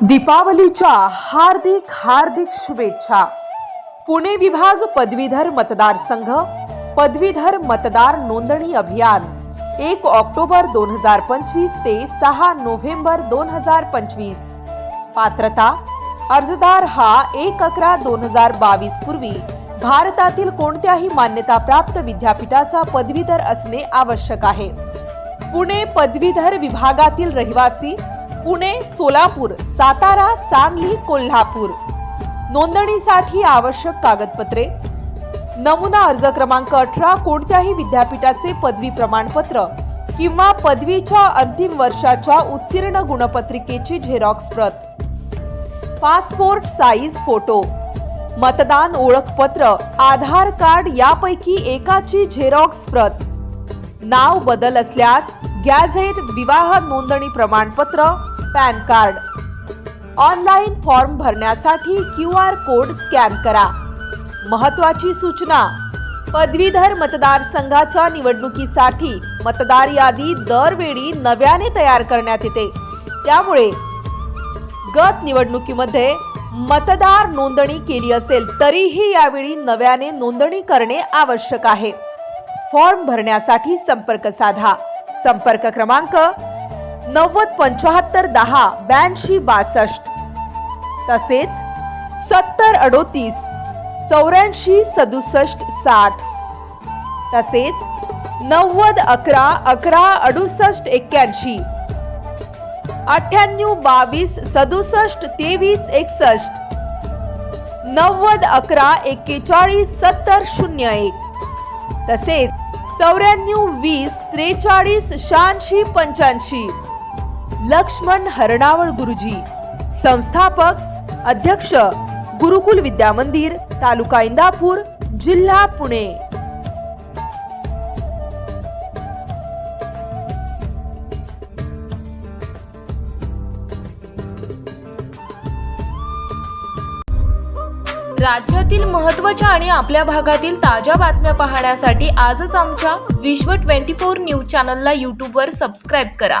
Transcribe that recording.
दीपावलीच्या हार्दिक हार्दिक शुभेच्छा. पुणे विभाग पदवीधर मतदारसंघ पदवीधर मतदार नोंदणी अभियान. एक ऑक्टोबर दोन हजार पंचवीस ते सहा नोव्हेंबर दोन हजार पंचवीस. पात्रता अर्जदार हा एक अकरा दोन हजार बावीस पूर्वी भारतातील कोणत्याही मान्यताप्राप्त विद्यापीठाचा पदवीधर असणे आवश्यक आहे. पुणे पदवीधर विभागातील रहिवासी पुणे सोलापूर सातारा सांगली कोल्हापूर. नोंदणीसाठी आवश्यक कागदपत्रे. नमुना अर्ज क्रमांक अठरा कोणत्याही विद्यापीठाचे पदवी प्रमाणपत्र किंवा पदवीच्या अंतिम वर्षाच्या उत्तीर्ण गुणपत्रिकेची झेरॉक्स प्रत. Passport size photo. मतदान ओळखपत्र आधार कार्ड यापैकी एकाची झेरॉक्स प्रत. नाव बदल असल्यास गॅझेट विवाह नोंदणी प्रमाणपत्र पॅन कार्ड. ऑनलाईन फॉर्म भरण्यासाठी क्यू आर कोड स्कॅन करा. महत्वाची सूचना. पदवीधर मतदारसंघाच्या निवडणुकीसाठी मतदार यादी दरवेळी नव्याने तयार करण्यात येते. त्यामुळे गत निवडणुकीमध्ये मतदार नोंदणी केली असेल तरीही यावेळी नव्याने नोंदणी करणे आवश्यक आहे. फॉर्म भरण्यासाठी संपर्क साधा. संपर्क क्रमांक नव्वद पंचाहत्तर दहा ब्याऐंशी बासष्ट. तसेच सत्तर अडोतीस चौऱ्याऐंशी सदुसष्ट साठ. तसेच नव्वद अकरा अकरा अडुसष्ट एक्क्याऐंशी. अठ्ठ्याण्णव बावीस सदुसष्ट तेवीस एकसष्ट. नव्वद अकरा एक्केचाळीस सत्तर शून्य एक. तसेच चौऱ्याण्णव वीस त्रेचाळीस शहाऐंशी पंच्याऐंशी. लक्ष्मण हरणावळ गुरुजी संस्थापक अध्यक्ष गुरुकुल विद्या मंदिर तालुका इंदापूर जिल्हा पुणे. राज्यातील महत्त्वाच्या आणि आपल्या भागातील ताज्या बातम्या पाहण्यासाठी आजच आमच्या विश्व 24 न्यूज चॅनलला यूट्यूबवर सबस्क्राईब करा.